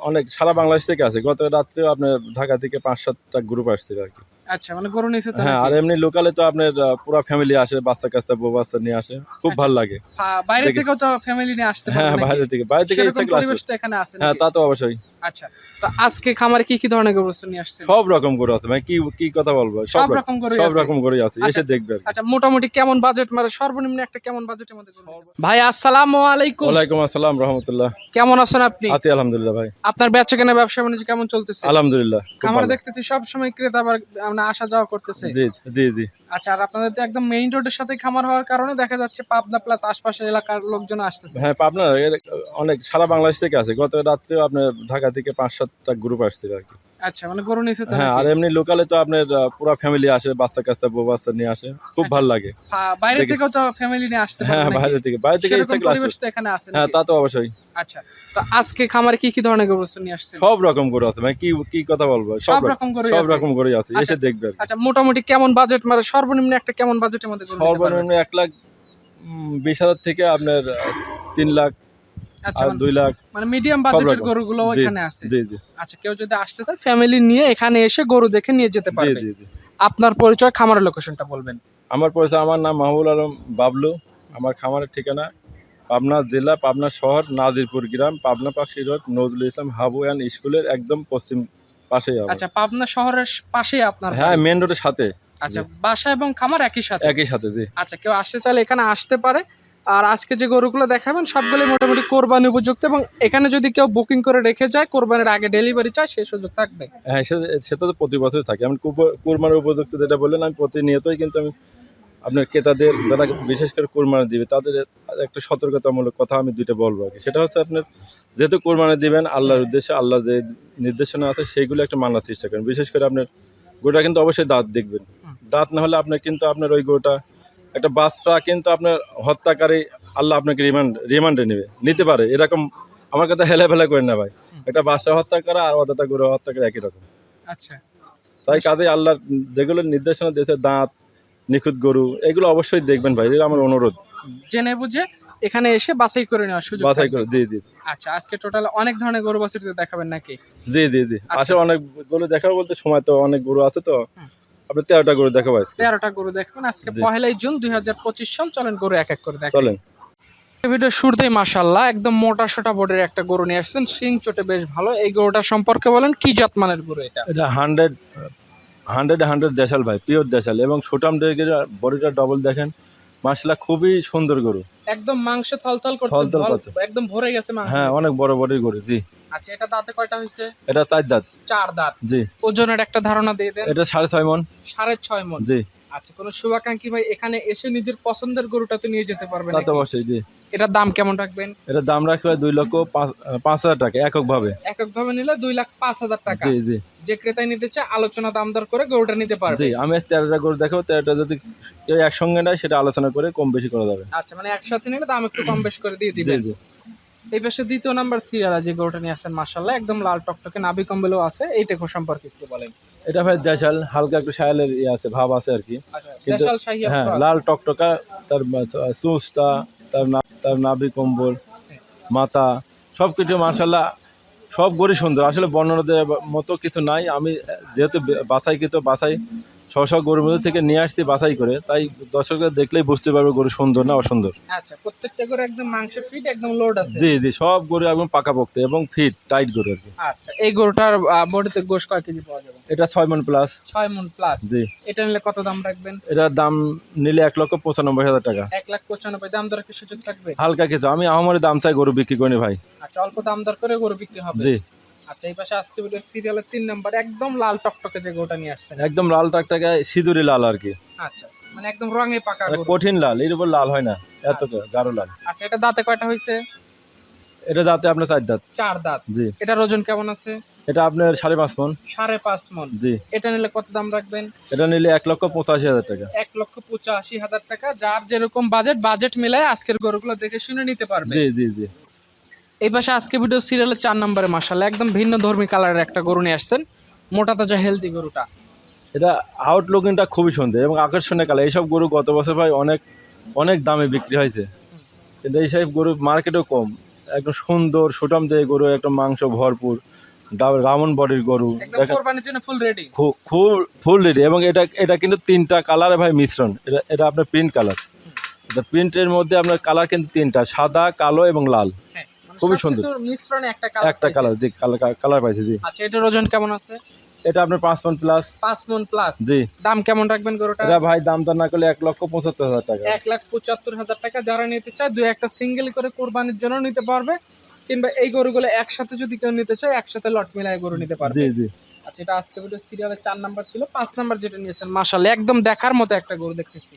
অনেক সারা বাংলাদেশ থেকে আছে গত রাত্রেও আপনার ঢাকা থেকে পাঁচ সাতটা গ্রুপ আসছিল আর কি। আচ্ছা মানে গরু নিয়েছে তো হ্যাঁ আর এমনি লোকালে তো আপনার পুরো ফ্যামিলি আসে বাচ্চা কাচ্চা বউ বাচ্চা নিয়ে আসে। খুব আচ্ছা। ভালো লাগে। বাইরে দেখি- থেকেও তো ফ্যামিলি নিয়ে আসতে হ্যাঁ বাইরে থেকে। বাইরে থেকে সেরকম ইচ্ছা ক্লাস পরিবেশ তো এখানে আছে হ্যাঁ তা তো অবশ্যই। আচ্ছা তো আজকে খামারে কি কি ধরনের গরু নিয়ে আসছেন? সব রকম গরু আছে ভাই কি কি কথা বলব? সব রকম গরু সব রকম গরু আছে আচ্ছা। এসে দেখবে আচ্ছা মোটামুটি কেমন বাজেট মানে সর্বনিম্ন একটা কেমন বাজেটের মধ্যে ভাই আসসালামু আলাইকুম। ওয়ালাইকুম আসসালাম রহমতুল্লাহ। কেমন আছেন আপনি? আছি আলহামদুলিল্লাহ ভাই। আপনার বেচা কেনা ব্যবসা বাণিজ্য কেমন চলতেছে? আলহামদুলিল্লাহ খামারে দেখতেছি সব সময় ক্রেতা মানে আসা যাওয়া করতেছে? জি জি জি। আচ্ছা আর আপনাদের তো একদম মেইন রোডের সাথে খামার হওয়ার কারণে দেখা যাচ্ছে পাবনা প্লাস আশপাশের এলাকার লোকজন আসতেছে। হ্যাঁ পাবনা অনেক সারা বাংলাদেশ থেকে আছে গত রাত্রেও আপনার ঢাকা থেকে পাঁচ সাতটা গ্রুপ আসছিল আর কি। আচ্ছা মানে গরু তো হ্যাঁ আর এমনি লোকালে তো আপনার পুরো ফ্যামিলি আসে বাচ্চা কাচ্চা বউ বাচ্চা নিয়ে আসে। খুব আচ্ছা। ভালো লাগে। বাইরে দেখি- থেকেও তো ফ্যামিলি নিয়ে আসতে হ্যাঁ বাইরে থেকে বাইরে থেকে ইচ্ছা ক্লাস পরিবেশ তো এখানে আছে হ্যাঁ তা তো অবশ্যই। আচ্ছা তো আজকে খামারে কি কি ধরনের গরু নিয়ে আসছেন? সব রকম গরু আছে ভাই কি কি কথা বলব? সব রকম গরু সব আছে। রকম গরু আছে এসে আচ্ছা। দেখবে আচ্ছা মোটামুটি কেমন বাজেট মানে সর্বনিম্ন একটা কেমন বাজেটের মধ্যে? সর্বনিম্ন এক লাখ বিশ হাজার থেকে আপনার তিন লাখ আর মানে- দুই লাখ মানে মিডিয়াম বাজেটের গরুগুলো এখানে আছে। জি জি। আচ্ছা কেউ যদি আসতে চায় ফ্যামিলি নিয়ে এখানে এসে গরু দেখে নিয়ে যেতে পারবে। জি জি। আপনার পরিচয় খামারের লোকেশনটা বলবেন। আমার পরিচয় আমার নাম মাহবুল আলম বাবলু। আমার খামারের ঠিকানা পাবনা জেলা পাবনা শহর নাজিরপুর গ্রাম পাবনা পাখি রোড নজরুল ইসলাম হাবু অ্যান্ড স্কুলের একদম পশ্চিম পাশেই আচ্ছা পাবনা শহরের পাশেই আপনার হ্যাঁ মেন রোডের সাথে। আচ্ছা বাসা এবং খামার একই সাথে? একই সাথে জি। আচ্ছা কেউ আসতে চাইলে এখানে আসতে পারে। আর আজকে যে গরুগুলো দেখাবেন সবগুলো মোটামুটি কোরবানি উপযুক্ত এবং এখানে যদি কেউ বুকিং করে রেখে যায় কোরবানির আগে ডেলিভারি চায় সেই সুযোগ থাকবে। হ্যাঁ সে সেটা তো প্রতি বছর থাকে। আমি কুরব- কুরবানির উপযুক্ত যেটা বললেন আমি প্রতিনিয়তই কিন্তু আমি আপনার ক্রেতাদের যারা বিশেষ করে কোরবানি দিবে তাদের একটা সতর্কতামূলক কথা আমি দুইটা বলব আর কি। সেটা হচ্ছে আপনার যেহেতু কোরবানি দিবেন আল্লাহর উদ্দেশ্যে আল্লাহ যে নির্দেশনা আছে সেইগুলো একটা মানার চেষ্টা করেন। বিশেষ করে আপনার গরুটা কিন্তু অবশ্যই দাঁত দেখবেন। দাঁত না হলে আপনার কিন্তু আপনার ওই গরুটা একটা বাচ্চা কিন্তু আপনার হত্যাকারী আল্লাহ আপনাকে রিমান্ড রিমান্ডে নেবে। নিতে পারে এরকম আমার কথা হেলে ফেলা করেন না ভাই। একটা বাচ্চা হত্যা করা আর অদাতা গরু হত্যা করা একই রকম। আচ্ছা। তাই কাজে আল্লাহ যেগুলো নির্দেশনা দিয়েছে দাঁত নিখুঁত গরু এগুলো অবশ্যই দেখবেন ভাই এটা আমার অনুরোধ। জেনে বুঝে এখানে এসে বাছাই করে নেওয়ার সুযোগ বাছাই করে জি জি। আচ্ছা আজকে টোটাল অনেক ধরনের গরু বাছুরিতে দেখাবেন নাকি? জি জি জি। আচ্ছা। আসলে অনেক গরু দেখার বলতে সময় তো অনেক গরু আছে তো। আপনি তেরোটা গরু দেখাবো তেরোটা গরু দেখবেন আজকে পহেলাই জুন দুই সাল চলেন গরু এক এক করে দেখেন চলেন। ভিডিও শুরুতেই মাশাল্লাহ একদম মোটা সোটা বোর্ডের একটা গরু নিয়ে আসছেন সিং চোটে বেশ ভালো। এই গরুটার সম্পর্কে বলেন কি জাতমানের গরু এটা? এটা হান্ড্রেড হান্ড্রেড হান্ড্রেড দেশাল ভাই পিওর দেশাল। এবং সুটাম বডিটা ডবল দেখেন মাসলা খুবই সুন্দর গরু। একদম মাংস থলথল করছে। একদম ভরে গেছে হ্যাঁ অনেক বড় বডির গরু জি। আচ্ছা এটা দাঁতে কয়টা হয়েছে এটা চার দাঁত। চার দাঁত। জি। ওজনের একটা ধারণা দিয়ে দেন। এটা সাড়ে ছয় মন। সাড়ে ছয় মন। জি। আচ্ছা কোন শুভাকাঙ্ক্ষী ভাই এখানে এসে নিজের পছন্দের গরুটা তো নিয়ে যেতে পারবেন তা তো অবশ্যই জি। এটার দাম কেমন রাখবেন? এটার দাম রাখবে দুই লক্ষ পাঁচ হাজার টাকা এককভাবে। একক ভাবে নিলে দুই লাখ পাঁচ হাজার টাকা। জি জি। যে ক্রেতায় নিতে চায় আলোচনা দাম দর করে গরুটা নিতে পারবে। জি আমি তেরোটা গরু দেখাবো তেরোটা যদি কেউ একসঙ্গে নেয় সেটা আলোচনা করে কম বেশি করা যাবে। আচ্ছা মানে একসাথে নিলে দাম একটু কম বেশি করে দিয়ে জি দিবেন। জি। এই পাশে দ্বিতীয় নাম্বার সিরিয়াল যে গরুটা নিয়ে আসেন মার্শাল্লাহ একদম লাল টকটকে নাভি কম্বলও আছে এইটাকে সম্পর্কে একটু বলেন। এটা ভাই দেশাল হালকা একটু সায়ালের ইয়ে আছে ভাব আছে আর কি। আচ্ছা কিন্তু- হ্যাঁ লাল টকটকা তার চুচটা তার তার নাভি কম্বল মাথা সব কিছু মার্শাল্লাহ সব গরু সুন্দর। আসলে বর্ণনা দেওয়ার মতো কিছু নাই। আমি যেহেতু বাছাই কিন্তু বাছাই সব গরুর মধ্যে থেকে নিয়ে আসছি বাছাই করে। তাই দর্শকরা দেখলেই বুঝতে পারবে গরু সুন্দর না অসুন্দর। আচ্ছা প্রত্যেকটা গরু একদম মাংস ফিট একদম লোড আছে। জি জি সব গরু একদম পাকাপোক্ত এবং ফিট টাইট গরু আর কি। আচ্ছা এই গরুটার বডিতে গোশ কয় কেজি পাওয়া যাবে? এটা ছয় মন প্লাস ছয় মন প্লাস জি। এটা নিলে কত দাম রাখবেন? এটার দাম নিলে এক লক্ষ পঁচানব্বই হাজার টাকা। এক লাখ পঁচানব্বই দাম দর কি সুযোগ থাকবে? হালকা কিছু। আমি আহমরের দাম চাই গরু বিক্রি করি ভাই। আচ্ছা অল্প দাম দর করে গরু বিক্রি হবে। জি। আচ্ছা এই পাশে আজকে ভিডিও সিরিয়ালের তিন নাম্বার একদম লাল টকটকে যে গরুটা নিয়ে আসছেন। একদম লাল টাকটাকে সিঁদুরি লাল আর কি। আচ্ছা মানে একদম রঙে পাকা মানে কঠিন লাল এর উপর লাল হয় না এতটা গাঢ় লাল। আচ্ছা এটা দাঁতে কয়টা হয়েছে? এটা যাতে আপনার চার দাঁত। চার দাঁত। জি। এটার ওজন কেমন আছে? এটা আপনার সাড়ে পাঁচ মন। সাড়ে পাঁচ মন। জি। এটা নিলে কত দাম রাখবেন? এটা নিলে এক লক্ষ পঁচাশি হাজার টাকা। এক লক্ষ পঁচাশি হাজার টাকা। যার যেরকম বাজেট বাজেট মিলায় আজকের গরুগুলো দেখে শুনে নিতে পারবে। জি জি জি। এই পাশে আজকে ভিডিও সিরিয়ালের চার নম্বরে মাসাল একদম ভিন্ন ধর্মী কালারের একটা গরু নিয়ে আসছেন। মোটা তাজা হেলদি গরুটা। এটা আউটলুকিংটা খুবই সুন্দর এবং আকর্ষণীয় কালার এইসব গরু গত বছর ভাই অনেক অনেক দামে বিক্রি হয়েছে। কিন্তু এইসব গরু মার্কেটেও কম। একদম সুন্দর সুটাম দিয়ে গরু একদম মাংস ভরপুর রামন বডির গরু। খুব ফুল রেডি এবং এটা এটা কিন্তু তিনটা কালারে ভাই মিশ্রণ। এটা এটা আপনার প্রিন্ট কালার এটা প্রিন্টের মধ্যে আপনার কালার কিন্তু তিনটা সাদা কালো এবং লাল। হ্যাঁ। খুবই সুন্দর। মিশ্রণে একটা কালার একটা কালার জি কালার কালার পাইছি জি। আচ্ছা এটার ওজন কেমন আছে? এটা আপনার পাঁচ পয়েন্ট প্লাস পাঁচ মন প্লাস জি। দাম কেমন রাখবেন গরুটা? এটা ভাই দাম দর না করলে এক লক্ষ পঁচাত্তর হাজার টাকা। এক লাখ পঁচাত্তর হাজার টাকা যারা নিতে চায় দুই একটা সিঙ্গেল করে কোরবানির জন্য নিতে পারবে। কিংবা এই গরুগুলো একসাথে যদি কেউ নিতে চায় একসাথে লট মিলায় গরু নিতে পারবে। জি জি। আচ্ছা এটা আজকে ভিডিও সিরিয়ালের চার নাম্বার ছিল। পাঁচ নাম্বার যেটা নিয়েছেন মাসাল্লাহ একদম দেখার মতো একটা গরু দেখতেছি।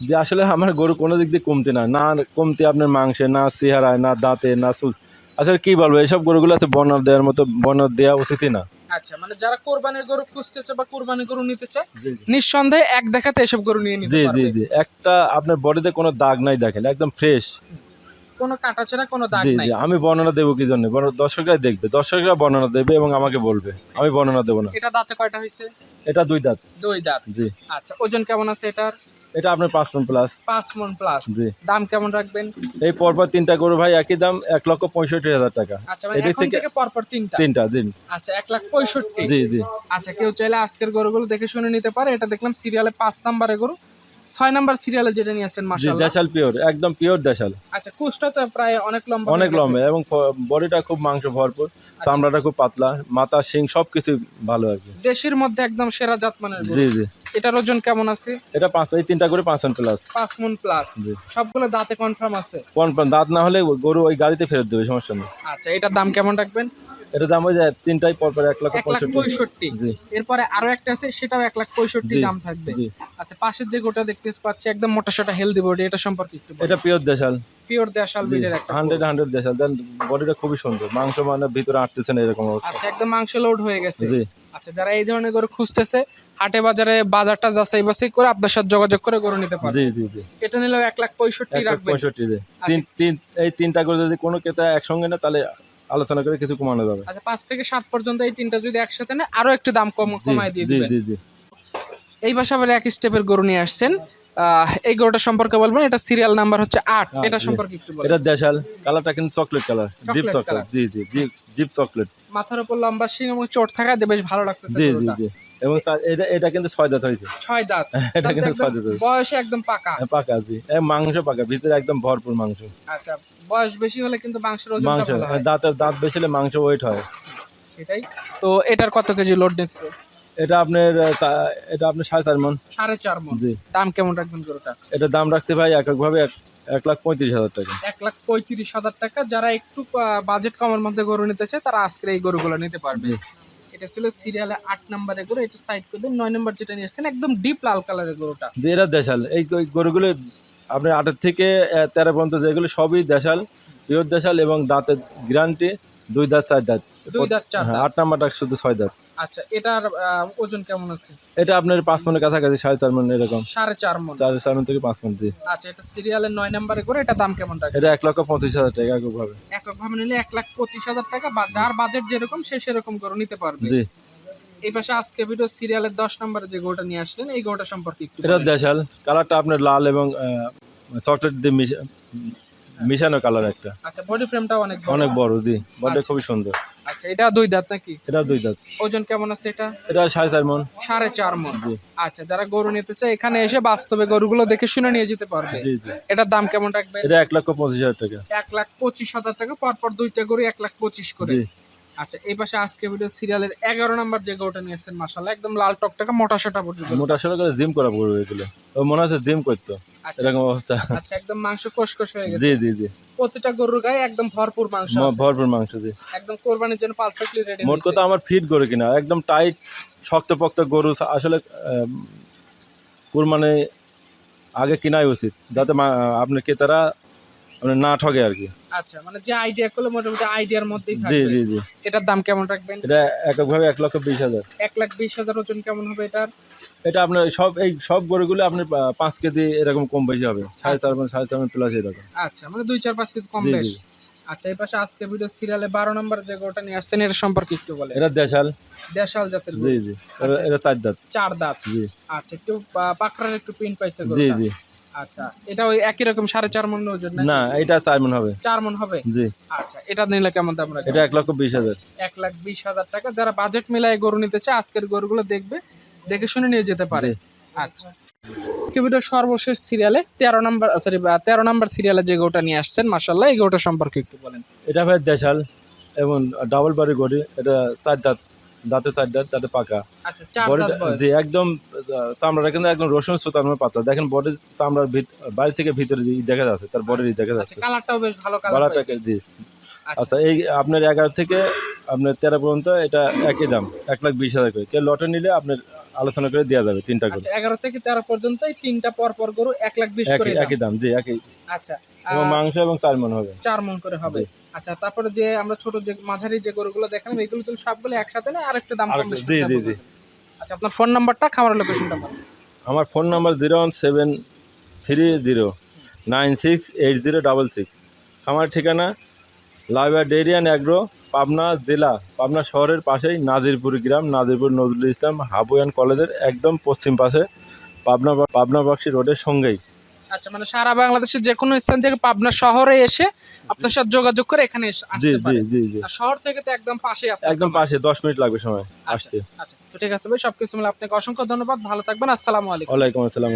যে আসলে আমার গরু কোনো দিক দিয়ে কমতে না না কমতে আপনার মাংসে না চেহারায় না দাঁতে না চুল। আসলে কি বলব এইসব গরুগুলো আছে বর্ণর দেওয়ার মতো বর্ণর দেওয়া উচিতই না। আচ্ছা মানে যারা কোরবানির গরু খুঁজতেছে বা কোরবানির গরু নিতে চায় নিঃসন্দেহে এক দেখাতে এসব গরু নিয়ে নিতে জি পারবে। জি একটা আপনার বডিতে কোনো দাগ নাই দেখেন একদম ফ্রেশ। কোনো কাটাছেড়া কোনো দাগ নাই। আমি বর্ণনা দেবো কি জন্য? দর্শকরাই দেখবে দর্শকরা বর্ণনা দেবে এবং আমাকে বলবে। আমি বর্ণনা দেবো না। এটা দাঁতে কয়টা হয়েছে এটা দুই দাঁত। দুই দাঁত। জি। আচ্ছা ওজন কেমন আছে এটার? এটা আপনার পাঁচ পয়েন্ট প্লাস পাঁচ মন প্লাস জি। দাম কেমন রাখবেন? এই পরপর তিনটা গরু ভাই একই দাম এক লক্ষ পঁয়ষট্টি হাজার টাকা। আচ্ছা মানে থেকে- থেকে পরপর তিনটা? তিনটা দিন আচ্ছা এক লাখ পঁয়ষট্টি। জি জি। আচ্ছা কেউ চাইলে আজকের গরুগুলো দেখে শুনে নিতে পারে। এটা দেখলাম সিরিয়ালে পাঁচ নাম্বারে গরু। ছয় নাম্বার সিরিয়ালে যেটা নিয়ে আসেন জি মাসাল্লাহ দেশাল পিওর একদম পিওর দেশাল। আচ্ছা কুচটা তো প্রায় অনেক লম্বা অনেক লম্বা এবং বডিটা খুব মাংস ভরপুর চামড়াটা খুব পাতলা মাথা শিং সব কিছু ভালো আর কি। দেশের মধ্যে একদম সেরা জাত মানের জি জি। এটার ওজন কেমন আছে? এটা পাঁচ এই তিনটা করে পাঁচ মন প্লাস পাঁচ মন প্লাস সবগুলো দাঁতে কনফার্ম আছে? কনফার্ম দাঁত না হলে গরু ওই গাড়িতে ফেরত দেবে সমস্যা নেই। আচ্ছা এটার দাম কেমন রাখবেন? এটা দাম ওই যে তিনটাই পর পর এক লাখ পঁয়ষট্টি। এরপরে আরও একটা আছে সেটাও এক লাখ পঁয়ষট্টি দাম থাকবে। আচ্ছা পাশের যে গোটা দেখতে পাচ্ছি একদম মোটা সোটা হেলদি বডি এটা সম্পর্কে একটু এটা পিওর দেশাল। পিওর দেশাল ব্রিডের একটা হান্ড্রেড হান্ড্রেড দেশাল। দেন বডিটা খুবই সুন্দর। মাংস মানে ভিতরে আটতেছে না এরকম অবস্থা। আচ্ছা একদম মাংস লোড হয়ে গেছে। আচ্ছা যারা এই ধরনের গরু খুঁজতেছে হাটে বাজারে বাজারটা যাচাই বাছাই করে আপনার সাথে যোগাযোগ করে গরু নিতে পারবে। জি জি জি। এটা নিলেও এক লাখ পঁয়ষট্টি রাখবেন। পঁয়ষট্টি জি। তিন তিন এই তিনটা করে যদি কোনো ক্রেতা একসঙ্গে না তাহলে আলোচনা করে কিছু কমানো যাবে। আচ্ছা পাঁচ থেকে সাত পর্যন্ত এই তিনটা যদি একসাথে নেয় আরও একটু দাম কম কমায় দিয়ে জি জি জি। এই বাসা এক স্টেপের গরু নিয়ে আসছেন। এই গরুটা সম্পর্কে বলবেন এটা সিরিয়াল নাম্বার হচ্ছে আট। এটা সম্পর্কে একটু এটা দেশাল কালারটা কিন্তু চকলেট কালার ডিপ চকলেট জি জি ডিপ ডিপ চকলেট মাথার উপর লম্বা শিং এবং চোট থাকায় বেশ ভালো লাগতেছে জি জি জি। এবং এটা এটা কিন্তু ছয় দাঁত হয়েছে। ছয় দাঁত। এটা কিন্তু ছয় দাঁত বয়সে একদম পাকা। হ্যাঁ, পাকা জি। মাংস পাকা ভিতরে একদম ভরপুর মাংস। আচ্ছা বয়স বেশি হলে কিন্তু মাংসের ওজনটা মাংস হয়। দাঁত দাঁত বেশি হলে মাংস ওয়েট হয়। সেটাই। তো এটার কত কেজি লোড নিচ্ছে? এটা আপনার এটা আপনার সাড়ে চার মন। সাড়ে চার মন। জি। দাম কেমন রাখবেন গরুটা? এটা দাম রাখতে ভাই এককভাবে এক এক লাখ পঁয়ত্রিশ হাজার টাকা। এক লাখ পঁয়ত্রিশ হাজার টাকা। যারা একটু বাজেট কমের মধ্যে গরু নিতে চায় তারা আজকের এই গরুগুলো নিতে পারবে। এটা ছিল সিরিয়ালে আট নম্বরে গরু এটা সাইড করে দিন। নয় নম্বর যেটা নিয়ে এসেছেন একদম ডিপ লাল কালারের গরুটা। যেটা এরা দেশাল এই গরুগুলো আপনি আটের থেকে তেরো পর্যন্ত যেগুলো সবই দেশাল পিওর দেশাল এবং দাঁতের গ্যারান্টি দুই দাঁত চার দাঁত। দুই দাঁত চার হ্যাঁ দাঁত। আট নাম্বারটা শুধু ছয় দাঁত। আচ্ছা এটার ওজন কেমন আছে? এটা আপনার পাঁচ মনের কাছাকাছি সাড়ে চার মন এরকম। সাড়ে চার মন। চার চার মন থেকে পাঁচ মন জি। আচ্ছা এটা সিরিয়ালের নয় নম্বরে করে এটা দাম কেমন রাখবে এটা এক লক্ষ পঁচিশ হাজার টাকা এককভাবে এককভাবে নিলে এক লাখ পঁচিশ হাজার টাকা বা যার বাজেট যেরকম সে সেরকম গরু নিতে পারবে। জি। এই পাশে আজকে ভিডিও সিরিয়ালের দশ নম্বরে যে গরুটা নিয়ে আসলেন এই গরুটা সম্পর্কে একটু এটা দেশাল। কালারটা আপনার লাল এবং চকলেট দিয়ে মিশানো কালার একটা। আচ্ছা বডি ফ্রেমটা অনেক অনেক বড় জি। বডিটা খুবই সুন্দর। আচ্ছা এটা দুই দাঁত নাকি? এটা দুই দাঁত। ওজন কেমন আছে এটা? এটা সাড়ে চার মন। সাড়ে চার মন। আচ্ছা যারা গরু নিতে চায় এখানে এসে বাস্তবে গরুগুলো দেখে শুনে নিয়ে যেতে পারবে। এটার দাম কেমন রাখবে এটা এক লক্ষ পঁচিশ হাজার টাকা। এক লাখ পঁচিশ হাজার টাকা পরপর দুইটা গরু এক লাখ পঁচিশ করে। আচ্ছা এই পাশে আজকে ভিডিও সিরিয়ালের এগারো নম্বর যে গরুটা নিয়ে এসেছেন মাসাল্লাহ একদম লাল টকটকা মোটা সোটা বডি মোটা সোটা করে জিম করা পড়বে এগুলো। ও মনে হচ্ছে জিম করতো আচ্ছা। এরকম অবস্থা। আচ্ছা একদম মাংস কষকষ হয়ে গেছে। জি জি জি। প্রতিটা গরুর গায়ে একদম ভরপুর মাংস ভরপুর মাংস জি। একদম কোরবানির জন্য পারফেক্টলি রেডি মোট কথা আমার ফিট গরু কিনা একদম টাইট শক্তপোক্ত গরু আসলে কুরবানি আগে কিনাই উচিত যাতে আপনার ক্রেতারা মানে না ঠকে আর কি। আচ্ছা মানে যে আইডিয়া করলে মোটামুটি আইডিয়ার মধ্যেই থাকবে। জি জি। এটার দাম কেমন রাখবেন? এটা এককভাবে এক লক্ষ বিশ হাজার। এক লাখ বিশ হাজার ওজন কেমন হবে এটার? এটা আপনার সব এই সব গরুগুলো আপনার পাঁচ কেজি এরকম কম বেশি হবে। সাড়ে চার সাড়ে চার প্লাস এরকম আচ্ছা মানে দুই চার পাঁচ কেজি কম জি, আচ্ছা এই পাশে আজকে ভিডিও সিরিয়ালে বারো নম্বর যে গরুটা নিয়ে আসছেন এর সম্পর্কে একটু বলে এটা দেশাল। দেশাল জাতের জি জি। এটা- এটা চার দাঁত। চার দাঁত। জি। আচ্ছা একটু পাকড়ার একটু পিন পাইছে জি জি। আচ্ছা এটা ওই একই রকম সাড়ে চার মন ওজন না না এটা চার মন হবে। চার মন হবে? জি। আচ্ছা এটা নিলে কেমন দাম এটা এক লক্ষ বিশ হাজার। এক লাখ বিশ হাজার টাকা। যারা বাজেট মিলায় গরু নিতে চায় আজকের গরুগুলো দেখবে দেখে শুনে নিয়ে যেতে পারে। আচ্ছা। ভিডিও সর্বশেষ সিরিয়ালে তেরো নাম্বার সরি তেরো নাম্বার সিরিয়ালে যে গরুটা নিয়ে আসছেন মার্শাল্লাহ এই গরুটা সম্পর্কে একটু বলেন। এটা ভাই দেশাল এবং ডাবল বাড়ি গড়ি এটা চার দাঁত দাঁতে চার দাঁত পাকা। আচ্ছা দাঁত বয়স। জি একদম তামড়া চামড়াটা কিন্তু একদম রসুন সুতানোর পাতা। দেখেন বডি তামড়ার বাড়ি থেকে ভিতরে দেখা যাচ্ছে তার বডি দেখা আচ্ছা যাচ্ছে কালারটাও বেশ ভালো কালার জি আচ্ছা এই আপনার এগারো থেকে আপনার তেরো পর্যন্ত এটা একই দাম এক লাখ বিশ হাজার করে। কেউ লটে নিলে আপনার আলোচনা করে দেওয়া যাবে তিনটা করে আচ্ছা এগারো থেকে তেরো পর্যন্ত তিনটা পর পর গরু এক লাখ বিশ করে একই দাম। জি একই। আচ্ছা মাংস এবং চার মন হবে। চার মন করে হবে। আচ্ছা তারপরে যে আমরা ছোট যে মাঝারি যে গরুগুলো দেখালাম এগুলো তো সবগুলো একসাথে না আরেকটু দাম জি, জি, জি। আচ্ছা আপনার ফোন নাম্বারটা খামার লোকেশনটা বলেন। আমার phone number zero one seven three zero nine six eight zero double six. আমার ঠিকানা লাইবা ডেরিয়ান অ্যাগ্রো পাবনা জেলা পাবনা শহরের পাশেই নাজিরপুর গ্রাম নাজিরপুর নজরুল ইসলাম হাবুয়ান কলেজের একদম পশ্চিম পাশে পাবনা পাবনা বক্সি রোডের সঙ্গেই। আচ্ছা মানে সারা বাংলাদেশের যে কোনো স্থান থেকে পাবনা শহরে এসে আপনার সাথে যোগাযোগ করে এখানে এসে- জি জি জি জি। শহর থেকে তো একদম পাশে একদম পাশে দশ মিনিট লাগবে সময় আসতে। আচ্ছা। তো ঠিক আছে ভাই সবকিছু মিলে আপনাকে অসংখ্য ধন্যবাদ ভালো থাকবেন আসসালামু আলাইকুম। ওয়ালাইকুম আসসালাম